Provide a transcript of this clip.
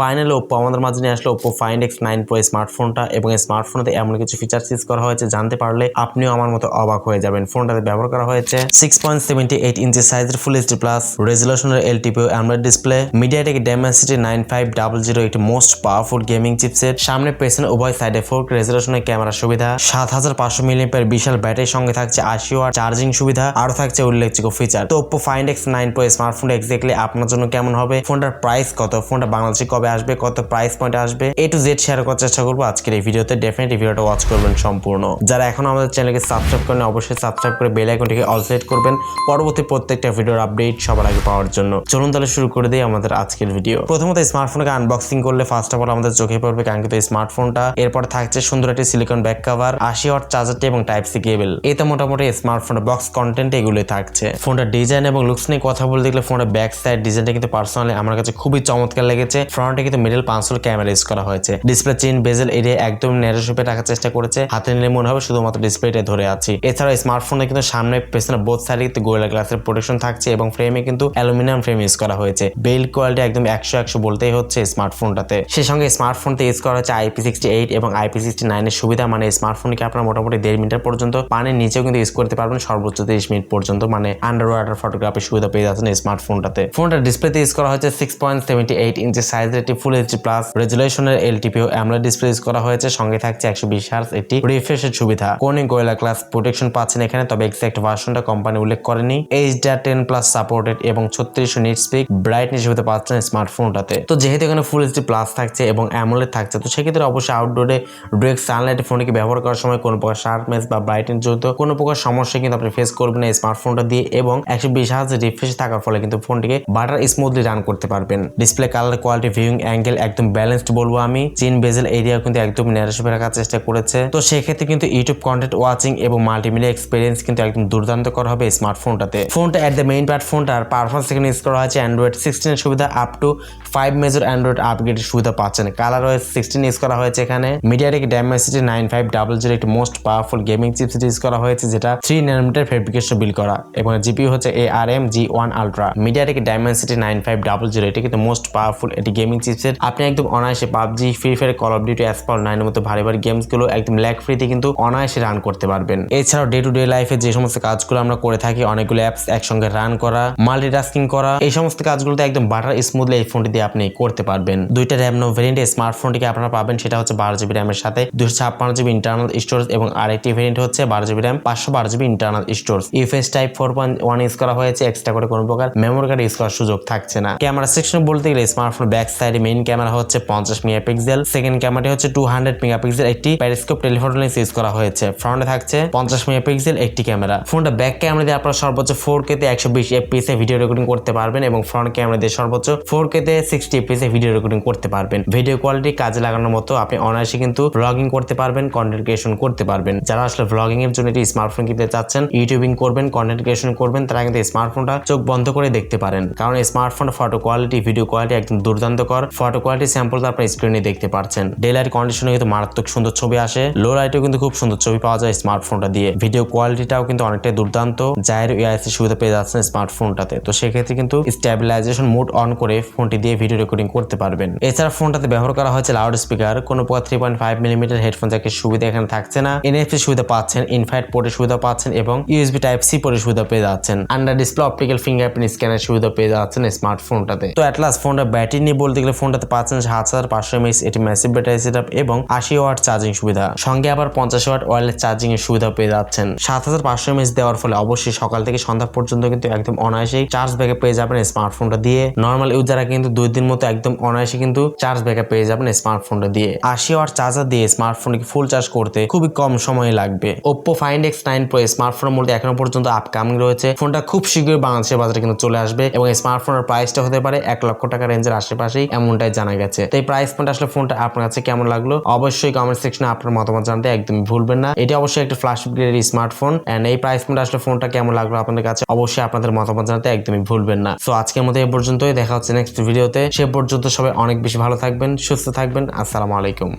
Finally Oppo আমাদের মাঝে নিয়ে আসলো Oppo Find X nine Pro স্মার্টফোনটা এবং এই স্মার্টফোনতে এমন কিছু ফিচার্স ইউজ করা হয়েছে, জানতে পারলে আপনিও আমার মতো অবাক হয়ে যাবেন। ফোনটাতে ব্যবহার করা হয়েছে six point seventy eight inch সাইজের full HD plus রেজুলেশনের LTPO AMOLED display MediaTek Dimensity nine five double zero একটি মোস্ট পাওয়ারফুল গেমিং চিপসেট সামনে পেছনে উভয় সাইডে ফোর রেজুলেশনের ক্যামেরা সুবিধা, সাত হাজার পাঁচশো মিলিয়ন বিশাল ব্যাটারির সঙ্গে থাকছে আশি ওয়াট চার্জিং সুবিধা, আরও থাকছে উল্লেখযোগ্য ফিচার তো Oppo Find X nine Pro smartphone exactly আপনার জন্য কেমন হবে? ফোনটার প্রাইস কত? ফোনটা বাংলাদেশে কবে আসবে, কত প্রাইস পয়েন্ট আসবে এ টু জেড শেয়ার করার চেষ্টা করব আজকের এই ভিডিওতে। ডেফিনেটলি ভিডিওটা ওয়াচ করবেন সম্পূর্ণ। যারা এখন আমাদের চ্যানেলকে সাবস্ক্রাইব করেন অবশ্যই সাবস্ক্রাইব করে বেল আইকনটিকে অল সেট করবেন। পরবর্তী প্রত্যেকটা ভিডিওর আপডেট সবার আগে পাওয়ার জন্য। চলুন তাহলে শুরু করে দিই আমাদের আজকের ভিডিও প্রথমত স্মার্টফোনকে আনবক্সিং করলে ফার্স্ট অফ অল আমাদের চোখে পড়বে কাঙ্ক্ষিত এই স্মার্টফোনটা এরপর থাকছে সুন্দর একটি সিলিকন ব্যাক কভার আশি ওয়াট চার্জারটি এবং টাইপ সি কেবল এতে মোটামুটি স্মার্টফোনের বক্স কন্টেন্ট এগুলোই থাকছে। ফোনটা ডিজাইন এবং লুকস নিয়ে কথা বলতে গেলে ফোনের ব্যাক সাইড ডিজাইনটা কিন্তু পার্সোনালি আমার কাছে খুবই চমৎকার লেগেছে। ফ্রন্টে কিন্তু মিডল পাঁচশোর ক্যামেরা ইউজ করা হয়েছে। ডিসপ্লে চেন বেজেল এরিয়া একদম ন্যারো শেপে রাখার চেষ্টা করেছে। হাতে নিলে মনে হবে শুধুমাত্র ডিসপ্লেটা ধরে আছি। এছাড়া স্মার্টফোনে কিন্তু সামনে পেছনে বোথ সাইডে কিন্তু গোয়েলা গ্লাসের প্রোটেকশন থাকছে এবং ফ্রেমে কিন্তু অ্যালুমিনিয়াম ফ্রেম ইউজ করা হয়েছে। বেল্ট কোয়ালিটি একদম একশো একশো বলতেই হচ্ছে স্মার্টফোনটাতে সে সঙ্গে স্মার্টফোনতে ইউজ করা হচ্ছে আইপি সিক্সটি এইট এবং আইপি সিক্সটি নাইনের সুবিধা মানে স্মার্টফোনকে আপনার মোটামুটি দেড় মিনিট পর্যন্ত পানির নিচেও কিন্তু ইউজ করতে পারবেন, সর্বোচ্চ তিরিশ মিনিট পর্যন্ত। মানে আন্ডার ওয়াটার ফটোগ্রাফির সুবিধা পেয়ে যাচ্ছেন স্মার্টফোনটাতে ফোনটা ডিসপ্লেতে ইউজ করা হয়েছে six point seventy eight inch সাইজের একটি ফুল এইচডি প্লাস রেজুলেশনের এলটিপিও অ্যামলেট ডিসপ্লে ইউজ করা হয়েছে। সঙ্গে থাকছে একশো বিশ একটি রিফ্রেশের সুবিধা। কোনি গোয়েলা ক্লাস প্রোটেকশন পাচ্ছেন এখানে, তবে এক্সাক্ট ভার্সনটা কোম্পানি উল্লেখ করেনি। এইচডিআর টেন প্লাস সাপোর্টেড এবং ছত্রিশশো নিট স্পিক ব্রাইটনেস সুবিধা পাচ্ছেন স্মার্টফোনটাতে তো যেহেতু এখানে ফুল এইচডি প্লাস থাকছে এবং অ্যামোলেড থাকছে, তো সেক্ষেত্রে অবশ্যই আউটডোরে ডিরেক্ট সানলাইট ফোনকে ব্যবহার করার সময় কোনো প্রকার শার্পনেস বা ব্রাইটনেস জড়িত কোনো প্রকার সমস্যা কিন্তু আপনি ফেস করবেন এই স্মার্টফোনটা দিয়ে এবং একশো বিশ হাজার রিফ্রেশ থাকার ফলে কিন্তু ফোনটিকে বাটার স্মুথলি রান করতে পারবেন। Display colour quality viewing angle একদম ব্যালেন্সড বলব আমি। চিন বেজেল এরিয়া কিন্তু একদম ন্যারেশপে রাখার চেষ্টা করেছে। তো সেক্ষেত্রে কিন্তু ইউটিউব কন্টেন্ট ওয়াচিং এবং মাল্টিমিডিয়া এক্সপিরিয়েন্স কিন্তু একদম দুর্দান্ত করা হবে স্মার্টফোনটাতে ফোনটা এট দ্য মেইন প্ল্যাটফোনটার পারফরমেন্স এখানে ইউজ করা হয়েছে অ্যান্ড্রয়েড সিক্সটিনের সুবিধা up to five major Android আপগ্রেডের সুবিধা পাচ্ছেন। কালার ওয়েস সিক্সটিন ইউজ করা হয়েছে এখানে। MediaTek Dimensity nine five double zero একটি most powerful gaming chipset use করা হয়েছে যেটা থ্রি নানোমিটার ফেব্রিকেশন বিল করা। এবং জিপি হচ্ছে A R M G one ultra MediaTek Dimensity nine five double zero এটি কিন্তু মোস্ট পাওয়ারফুল এটি গেমিং চিপসেট আপনি একদম অনায়াসে PUBG, free fire call of duty asphalt নাইনের মতো ভারী ভারী গেমসগুলো একদম ল্যাক ফ্রিতে কিন্তু অনায়াসে রান করতে পারবেন। এছাড়াও ডে টু ডে লাইফে যে সমস্ত কাজগুলো আমরা করে থাকি, অনেকগুলো অ্যাপস একসঙ্গে রান করা মাল্টি মাল্টিটাস্কিং করা, এই সমস্ত কাজগুলোতে একদম বাটার স্মুথলি এই ফোনটি দিয়ে আপনি করতে পারবেন। দুইটা র্যাম নো ভেরিয়েন্টে স্মার্টফোনটিকে আপনারা পাবেন, সেটা হচ্ছে বারো জিবি র্যামের সাথে দুশো ছাপ্পান্ন জিবি ইন্টারনাল স্টোরেজ এবং আরেকটি ভেরিয়েন্ট হচ্ছে বারো জিবি র্যাম পাঁচশো বারো GB internal storage UFS type four point one use করা হয়েছে এক্সট্রা করে কোনো প্রকার মেমোরি কার্ড ইউজ করার সুযোগ থাকছে না। ক্যামেরা সেকশন বলতে গেলে স্মার্টফোন ব্যাক সাইডে মেইন ক্যামেরা হচ্ছে পঞ্চাশ মেগাপিক্সেল সেকেন্ড ক্যামেরাটি হচ্ছে টু হান্ড্রেড মেগাপিক্সেল, একটি প্যারিস্কোপ টেলিফোটো লেন্স ইউজ করা হয়েছে। ফ্রন্টে থাকছে পঞ্চাশ মেগাপিক্সেল, একটি ক্যামেরা ফোনটা ব্যাক ক্যামেরা দিয়ে আপনারা সর্বোচ্চ ফোর কেতে একশো বিশ এফপিএস ভিডিও রেকর্ডিং করতে পারবেন এবং ফ্রন্ট ক্যামেরা দিয়ে সর্বোচ্চ ফোর কেতে সিক্সটি এফপিএস ভিডিও রেকর্ডিং করতে পারবেন। ভিডিও কোয়ালিটি কাজে লাগানোর মতো আপনি অনায়াসে কিন্তু ব্লগিং করতে পারবেন কন্টেন্ট ক্রিয়েশন করতে পারবেন। যারা আসলে ব্লগিং এর জন্য একটি স্মার্টফোন কিনতে চাচ্ছেন ইউটিউবিং করবেন কন্টেন্ট ক্রিয়েশন করবেন, তারা কিন্তু স্মার্টফোনটা চোখ বন্ধ করে দেখতে পারেন। কারণ smartphone photo quality video quality একদম দুর্দান্তকর ফটো কোয়ালিটি স্যাম্পল তো আপনার স্ক্রিনে দেখতে পাচ্ছেন ডে লাইট কন্ডিশনে কিন্তু মারাত্মক সুন্দর ছবি আসে। লো লাইটেও কিন্তু খুব সুন্দর ছবি পাওয়া যায় স্মার্টফোনটা দিয়ে। ভিডিও কোয়ালিটিটাও কিন্তু অনেকটাই দুর্দান্ত। যায়ের ইআইসি সুবিধা পেয়ে যাচ্ছেন স্মার্টফোনটাতে তো সেক্ষেত্রে কিন্তু স্ট্যাবিলাইজেশন মোড অন করে ফোনটি দিয়ে ভিডিও রেকর্ডিং করতে পারবেন। এছাড়া ফোনটাতে ব্যবহার করা হয়েছে লাউড স্পিকার কোনো প্রকার three point five millimetre headphone জ্যাকের সুবিধা এখানে থাকছে না। এনএফসি সুবিধা পাচ্ছেন ইনফাইট পোর্টের সুবিধা পাচ্ছেন এবং ইউএসবি টাইপ সি পোর্টের সুবিধা পেয়ে যাচ্ছেন। আন্ডার ডিসপ্লে অপটিক্যাল ফিঙ্গারপ্রিন্ট স্ক্যানের সুবিধা পেয়ে যাচ্ছেন স্মার্টফোনটাতে তো অ্যাটলাস ফোনটা ব্যাটারি নিয়ে বলতে গেলে ফোনটাতে পাচ্ছেন সাত হাজার পাঁচশো এমএস, এটি ম্যাসিভ ব্যাটারি সেট এবং আশি ওয়াট চার্জিং সুবিধা। সঙ্গে আবার পঞ্চাশ ওয়াট ওয়ারলেস চার্জিং এর সুবিধা পেয়ে যাচ্ছেন। সাত হাজার পাঁচশো এমএস দেওয়ার ফলে অবশ্যই সকাল থেকে সন্ধ্যা পর্যন্ত কিন্তু একদম অনায়াসেই চার্জ ব্যাকআপ পেয়ে যাবেন স্মার্টফোনটা দিয়ে। নর্মাল ইউজাররা কিন্তু দুই দিন মতো একদম অনায়াসে কিন্তু চার্জ ব্যাকআপ পেয়ে যাবেন স্মার্টফোনটা দিয়ে। আশি ওয়াট চার্জার দিয়ে স্মার্টফোনকে ফুল চার্জ করতে খুবই কম সময় লাগবে। Oppo find X nine pro স্মার্টফোনের মধ্যে এখনও পর্যন্ত আপকামিং রয়েছে। ফোনটা খুব শীঘ্রই বাংলাদেশের বাজারে কিন্তু চলে আসবে এবং স্মার্টফোনের প্রাইসটা হতে পারে এক লক্ষ টাকা রেঞ্জের আশেপাশেই। এমনটাই জানা গেছে। তো এই প্রাইস পয়েন্ট আসলে ফোনটা আপনার কাছে কেমন লাগল? অবশ্যই কমেন্ট সেকশনে আপনার মতামত জানতে একদমই ভুলবেন না। এটি অবশ্যই একটা ফ্ল্যাশ গ্রেডের স্মার্টফোন এন্ড এই প্রাইস পয়েন্ট আসলে ফোনটা কেমন লাগল আপনাদের কাছে অবশ্যই আপনাদের মতামত জানতে একদমই ভুলবেন না। সো আজকের মতো এই পর্যন্তই। দেখা হচ্ছে নেক্সট ভিডিওতে সে পর্যন্ত সবাই অনেক বেশি ভালো থাকবেন, সুস্থ থাকবেন। আসসালামু আলাইকুম।